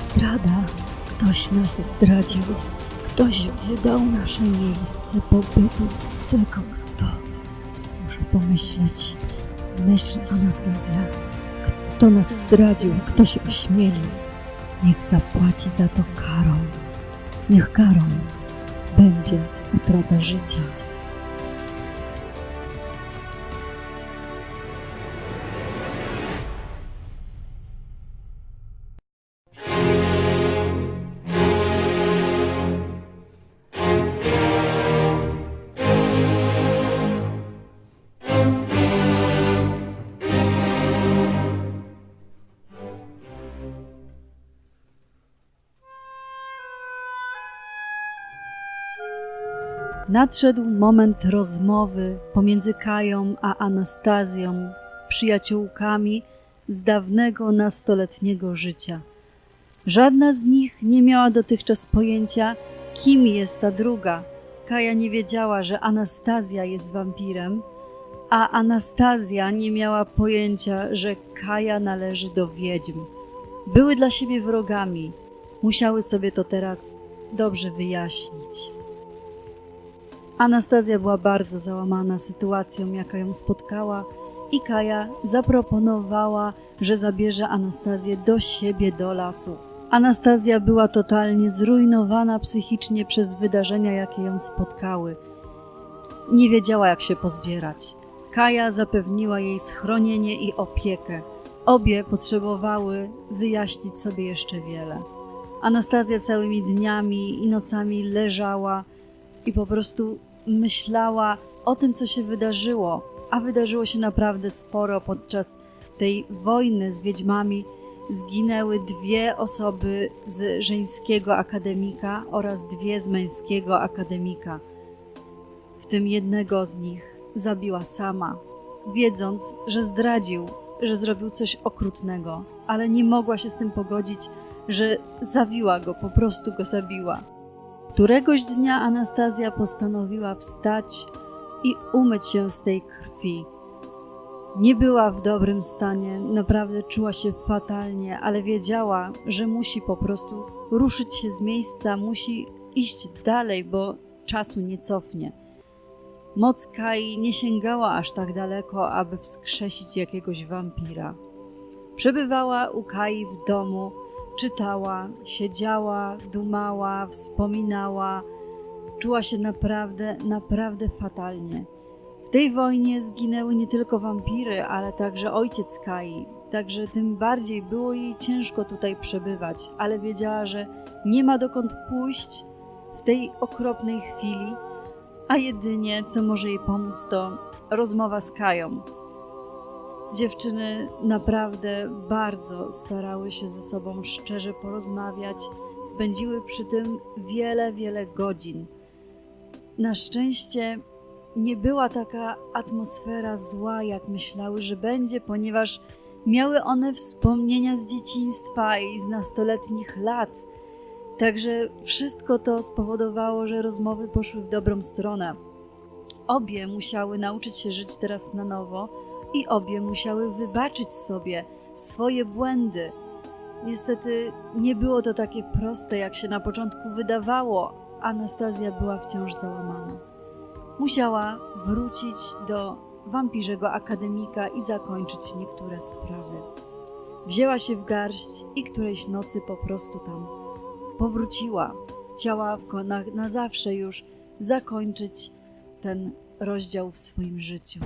zdrada. Ktoś nas zdradził. Ktoś wydał nasze miejsce pobytu. Tylko kto? Muszę pomyśleć. Myśl, Anastazja. Kto nas zdradził? Kto się ośmielił? Niech zapłaci za to karą. Niech karą będzie utrata życia. Nadszedł moment rozmowy pomiędzy Kają a Anastazją, przyjaciółkami z dawnego nastoletniego życia. Żadna z nich nie miała dotychczas pojęcia, kim jest ta druga. Kaja nie wiedziała, że Anastazja jest wampirem, a Anastazja nie miała pojęcia, że Kaja należy do wiedźm. Były dla siebie wrogami. Musiały sobie to teraz dobrze wyjaśnić. Anastazja była bardzo załamana sytuacją, jaka ją spotkała, i Kaja zaproponowała, że zabierze Anastazję do siebie do lasu. Anastazja była totalnie zrujnowana psychicznie przez wydarzenia, jakie ją spotkały. Nie wiedziała, jak się pozbierać. Kaja zapewniła jej schronienie i opiekę. Obie potrzebowały wyjaśnić sobie jeszcze wiele. Anastazja całymi dniami i nocami leżała i po prostu myślała o tym, co się wydarzyło, a wydarzyło się naprawdę sporo podczas tej wojny z wiedźmami. Zginęły dwie osoby z żeńskiego akademika oraz dwie z męskiego akademika. W tym jednego z nich zabiła sama, wiedząc, że zdradził, że zrobił coś okrutnego, ale nie mogła się z tym pogodzić, że zabiła go, po prostu go zabiła. Któregoś dnia Anastazja postanowiła wstać i umyć się z tej krwi. Nie była w dobrym stanie, naprawdę czuła się fatalnie, ale wiedziała, że musi po prostu ruszyć się z miejsca, musi iść dalej, bo czasu nie cofnie. Moc Kai nie sięgała aż tak daleko, aby wskrzesić jakiegoś wampira. Przebywała u Kai w domu, czytała, siedziała, dumała, wspominała. Czuła się naprawdę, naprawdę fatalnie. W tej wojnie zginęły nie tylko wampiry, ale także ojciec Kai. Także tym bardziej było jej ciężko tutaj przebywać, ale wiedziała, że nie ma dokąd pójść w tej okropnej chwili, a jedynie co może jej pomóc to rozmowa z Kają. Dziewczyny naprawdę bardzo starały się ze sobą szczerze porozmawiać, spędziły przy tym wiele, wiele godzin. Na szczęście nie była taka atmosfera zła, jak myślały, że będzie, ponieważ miały one wspomnienia z dzieciństwa i z nastoletnich lat. Także wszystko to spowodowało, że rozmowy poszły w dobrą stronę. Obie musiały nauczyć się żyć teraz na nowo i obie musiały wybaczyć sobie swoje błędy. Niestety nie było to takie proste, jak się na początku wydawało. Anastazja była wciąż załamana. Musiała wrócić do wampirzego akademika i zakończyć niektóre sprawy. Wzięła się w garść i którejś nocy po prostu tam powróciła. Chciała na, na zawsze już zakończyć ten rozdział w swoim życiu.